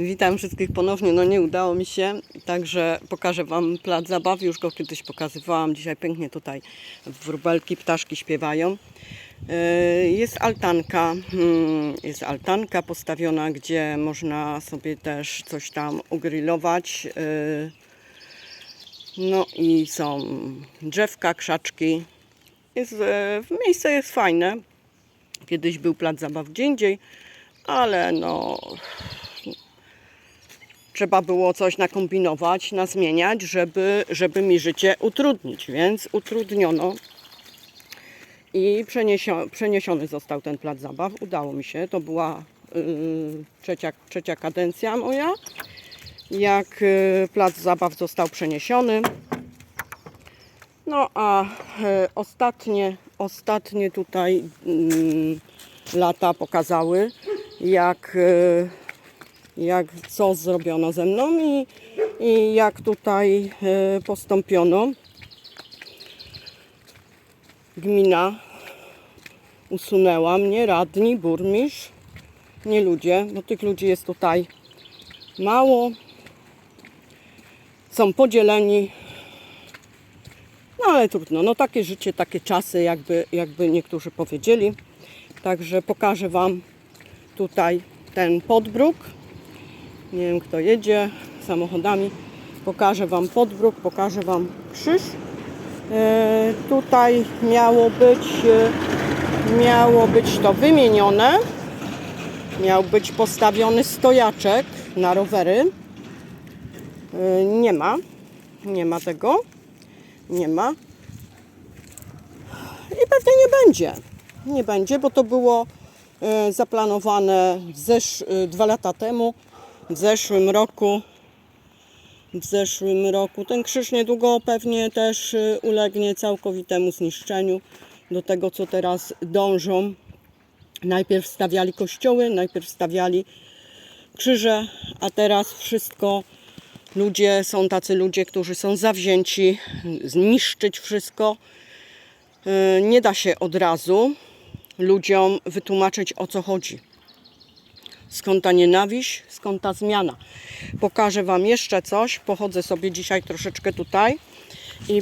Witam wszystkich ponownie. No nie udało mi się, także pokażę Wam plac zabaw. Już go kiedyś pokazywałam. Dzisiaj pięknie tutaj wróbelki, ptaszki śpiewają. Yy, Jest altanka, mm, jest altanka postawiona, gdzie można sobie też coś tam ugrillować. Yy, No i są drzewka, krzaczki. Jest, e, miejsce jest fajne. Kiedyś był plac zabaw gdzie indziej, ale no trzeba było coś nakombinować, nazmieniać, żeby, żeby mi życie utrudnić, więc utrudniono i przeniesiony został ten plac zabaw. Udało mi się, to była yy, trzecia, trzecia kadencja moja, jak yy, plac zabaw został przeniesiony. No a e, ostatnie, ostatnie tutaj mm, lata pokazały, jak, e, jak co zrobiono ze mną i, i jak tutaj e, postąpiono. Gmina usunęła mnie, radni, burmistrz, nie ludzie, bo tych ludzi jest tutaj mało. Są podzieleni no ale trudno, no takie życie, takie czasy, jakby, jakby niektórzy powiedzieli. Także pokażę Wam tutaj ten podbruk. Nie wiem kto jedzie samochodami. Pokażę Wam podbruk, pokażę Wam krzyż. E, tutaj miało być, e, miało być to wymienione. Miał być postawiony stojaczek na rowery. E, nie ma, nie ma tego nie ma. I pewnie nie będzie. Nie będzie, bo to było zaplanowane zesz- dwa lata temu, w zeszłym roku. W zeszłym roku ten krzyż niedługo pewnie też e, ulegnie całkowitemu zniszczeniu. Do tego, co teraz dążą. Najpierw stawiali kościoły, najpierw stawiali krzyże, a teraz wszystko Ludzie, są tacy ludzie, którzy są zawzięci, zniszczyć wszystko. Yy, Nie da się od razu ludziom wytłumaczyć o co chodzi. Skąd ta nienawiść, skąd ta zmiana. Pokażę Wam jeszcze coś. Pochodzę sobie dzisiaj troszeczkę tutaj i